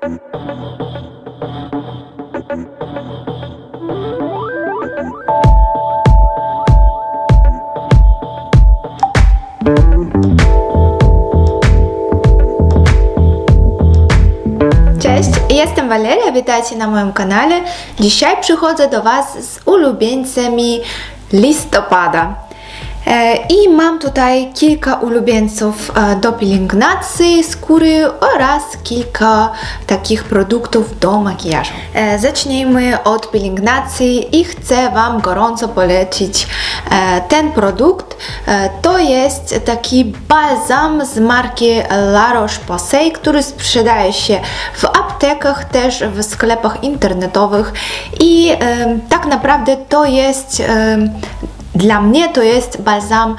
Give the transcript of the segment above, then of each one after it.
Cześć, jestem Waleria, witajcie na moim kanale. Dzisiaj przychodzę do Was z ulubieńcami listopada. E, I mam tutaj kilka ulubieńców e, do pielęgnacji skóry oraz kilka takich produktów do makijażu. E, Zacznijmy od pielęgnacji i chcę Wam gorąco polecić ten produkt. To jest taki balsam z marki La Roche-Posay, który sprzedaje się w aptekach, też w sklepach internetowych i tak naprawdę to jest dla mnie to jest balsam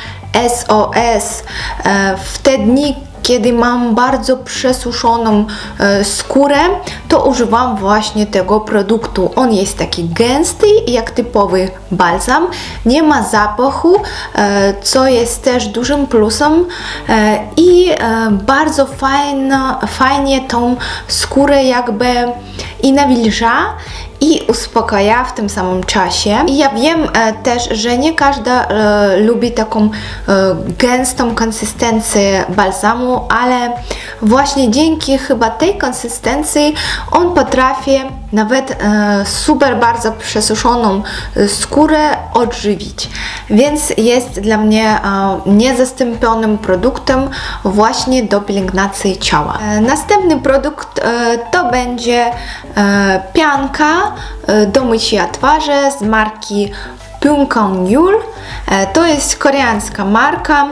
SOS. E, W te dni, kiedy mam bardzo przesuszoną e, skórę, to używam właśnie tego produktu. On jest taki gęsty, jak typowy balsam, nie ma zapachu, e, co jest też dużym plusem i bardzo fajnie tą skórę jakby i nawilża i uspokaja w tym samym czasie. I ja wiem e, też, że nie każda e, lubi taką e, gęstą konsystencję balsamu, ale właśnie dzięki chyba tej konsystencji on potrafi nawet e, super bardzo przesuszoną e, skórę odżywić. Więc jest dla mnie e, niezastąpionym produktem właśnie do pielęgnacji ciała. E, następny produkt e, to będzie e, pianka e, do mycia twarzy z marki Pyunkang E, To jest koreańska marka, e,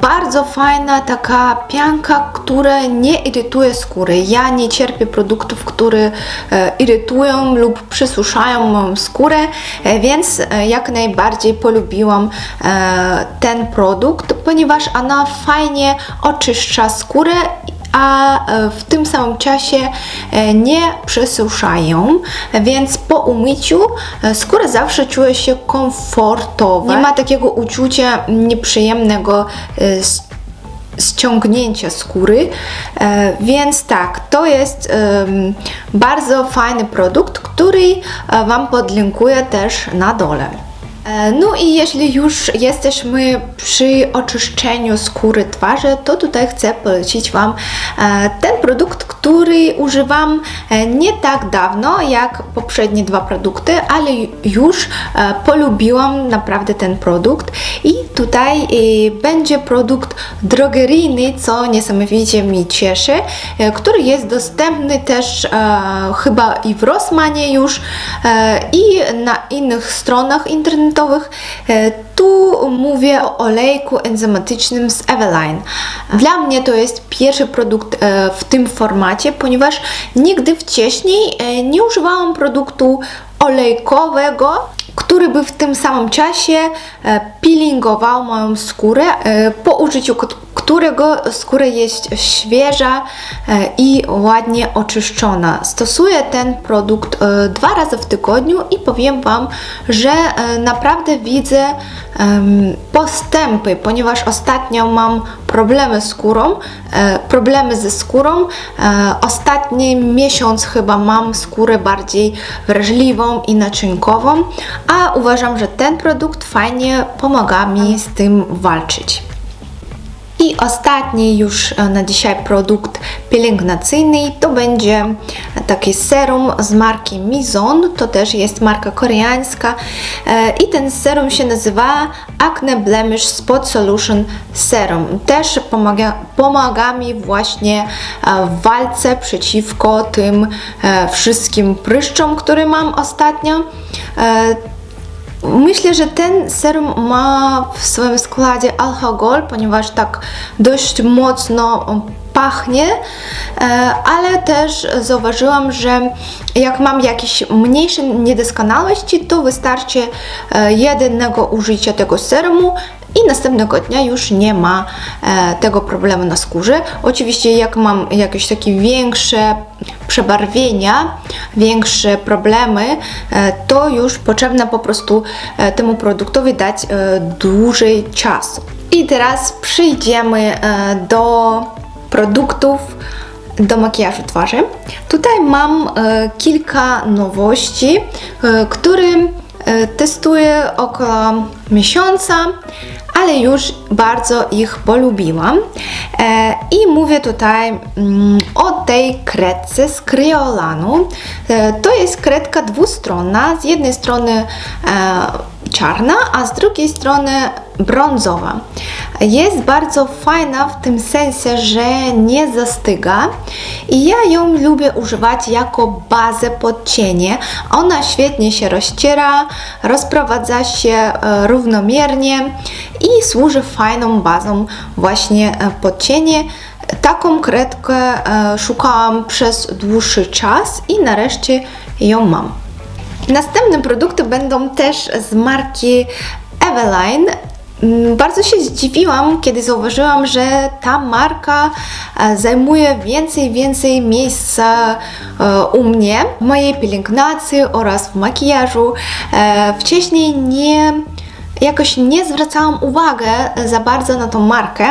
bardzo fajna taka pianka, która nie irytuje skóry. Ja nie cierpię produktów, które e, irytują lub przesuszają moją skórę, więc jak najbardziej polubiłam ten produkt, ponieważ ona fajnie oczyszcza skórę a e, w tym samym czasie e, nie przesuszają, więc po umyciu e, skóra zawsze czuje się komfortowo. Nie ma takiego uczucia nieprzyjemnego ściągnięcia skóry, więc tak, to jest bardzo fajny produkt, który Wam podlinkuję też na dole. E, No i jeśli już jesteśmy przy oczyszczeniu skóry twarzy, to tutaj chcę polecić Wam e, ten produkt, który używam e, nie tak dawno jak poprzednie dwa produkty, ale już e, polubiłam naprawdę ten produkt i tutaj e, będzie produkt drogeryjny, co niesamowicie mnie cieszy, który jest dostępny też chyba i w Rossmanie już i na innych stronach internetowych. Tu mówię o olejku enzymatycznym z Eveline. Dla mnie to jest pierwszy produkt e, w tym formacie, ponieważ nigdy wcześniej e, nie używałam produktu olejkowego, który by w tym samym czasie e, peelingował moją skórę, po użyciu którego skóra jest świeża e, i ładnie oczyszczona. Stosuję ten produkt e, dwa razy w tygodniu i powiem Wam, że e, naprawdę widzę postępy, ponieważ ostatnio mam problemy z skórą, problemy ze skórą. Ostatni miesiąc chyba mam skórę bardziej wrażliwą i naczynkową, a uważam, że ten produkt fajnie pomaga mi z tym walczyć. I ostatni już e, na dzisiaj produkt pielęgnacyjny to będzie taki serum z marki Mizon, to też jest marka koreańska E, i ten serum się nazywa Acne Blemish Spot Solution Serum. Też pomaga, pomaga mi właśnie e, w walce przeciwko tym wszystkim pryszczom, które mam ostatnio. Myślę, że ten serum ma w swoim składzie alkohol, ponieważ tak dość mocno pachnie, e, ale też zauważyłam, że jak mam jakieś mniejsze niedoskonałości, to wystarczy e, jednego użycia tego serumu i następnego dnia już nie ma e, tego problemu na skórze. Oczywiście jak mam jakieś takie większe przebarwienia, większe problemy, e, to już potrzebne po prostu e, temu produktowi dać dłużej czasu. I teraz przejdziemy do produktów do makijażu twarzy. Tutaj mam kilka nowości, które testuję około miesiąca, ale już bardzo ich polubiłam. E, I mówię tutaj mm, o tej kredce z Kryolanu. E, to jest kredka dwustronna, z jednej strony e, czarna, a z drugiej strony brązowa. Jest bardzo fajna w tym sensie, że nie zastyga i ja ją lubię używać jako bazę pod cienie. Ona świetnie się rozciera, rozprowadza się e, równomiernie i służy fajną bazą właśnie e, pod cienie. Taką kredkę e, szukałam przez dłuższy czas i nareszcie ją mam. Następne produkty będą też z marki Eveline. Mm, Bardzo się zdziwiłam, kiedy zauważyłam, że ta marka e, zajmuje więcej, więcej miejsca e, u mnie, w mojej pielęgnacji oraz w makijażu. E, Wcześniej nie jakoś nie zwracałam uwagę za bardzo na tą markę,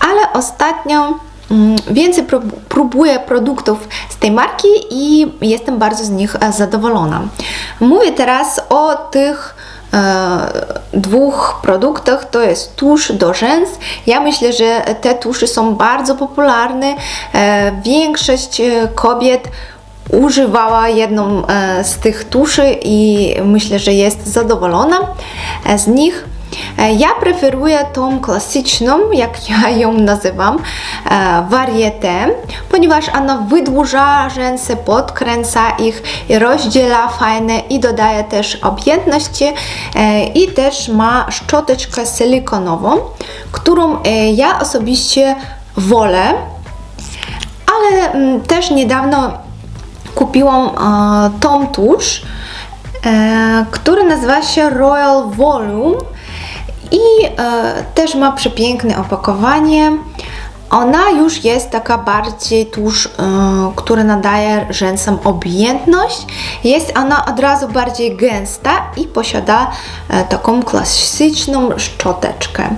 ale ostatnio mm, więcej prób- próbuję produktów z tej marki i jestem bardzo z nich zadowolona. Mówię teraz o tych dwóch produktach, to jest tusz do rzęs. Ja myślę, że te tusze są bardzo popularne. E, większość e, kobiet używała jedną e, z tych tuszy i myślę, że jest zadowolona e, z nich. E, Ja preferuję tą klasyczną, jak ja ją nazywam, e, warietę, ponieważ ona wydłuża rzęsy, podkręca ich rozdziela fajne i dodaje też objętności e, i też ma szczoteczkę silikonową, którą ja osobiście wolę, ale mm, też niedawno kupiłam tą tusz, która nazywa się Royal Volume i e, też ma przepiękne opakowanie. Ona już jest taka bardziej tusz, e, która nadaje rzęsom objętność. Jest ona od razu bardziej gęsta i posiada e, taką klasyczną szczoteczkę.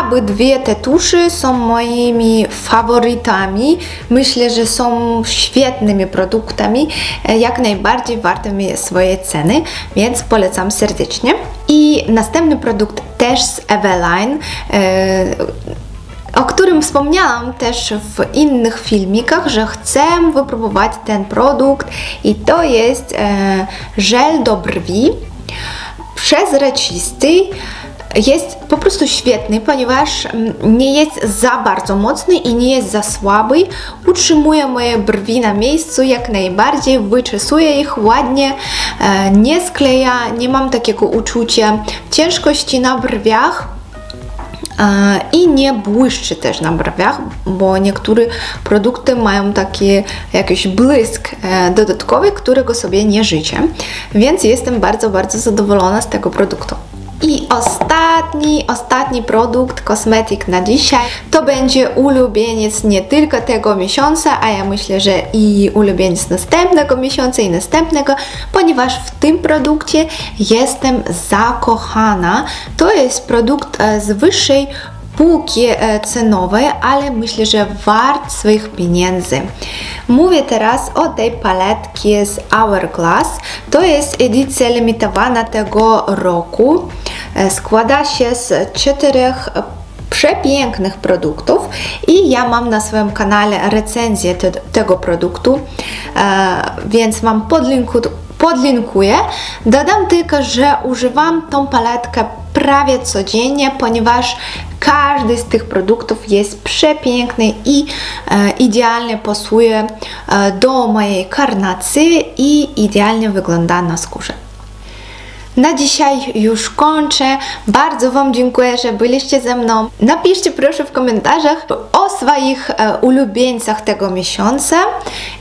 Obydwie te tusze są moimi faworytami. Myślę, że są świetnymi produktami, e, jak najbardziej wartymi swojej ceny, więc polecam serdecznie. I następny produkt też z Eveline, e, o którym wspomniałam też w innych filmikach, że chcę wypróbować ten produkt i to jest e, żel do brwi przezroczysty. Jest po prostu świetny, ponieważ mm, nie jest za bardzo mocny i nie jest za słaby. Utrzymuje moje brwi na miejscu jak najbardziej, wyczesuje ich ładnie, e, nie skleja, nie mam takiego uczucia ciężkości na brwiach. E, i nie błyszczy też na brwiach, bo niektóre produkty mają taki jakiś błysk e, dodatkowy, którego sobie nie życzę. Więc jestem bardzo, bardzo zadowolona z tego produktu. I ostatni, ostatni produkt, kosmetyk na dzisiaj, to będzie ulubieniec nie tylko tego miesiąca, a ja myślę, że i ulubieniec następnego miesiąca i następnego, ponieważ w tym produkcie jestem zakochana. To jest produkt e, z wyższej półki e, cenowej, ale myślę, że wart swoich pieniędzy. Mówię teraz o tej paletki z Hourglass. To jest edycja limitowana tego roku. E, Składa się z czterech przepięknych produktów i ja mam na swoim kanale recenzję te, tego produktu, e, więc mam podlinku, podlinkuję. Dodam tylko, że używam tą paletkę prawie codziennie, ponieważ każdy z tych produktów jest przepiękny i e, idealnie pasuje e, do mojej karnacji i idealnie wygląda na skórze. Na dzisiaj już kończę. Bardzo Wam dziękuję, że byliście ze mną. Napiszcie proszę w komentarzach o swoich e, ulubieńcach tego miesiąca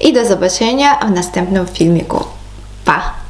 i do zobaczenia w następnym filmiku. Pa!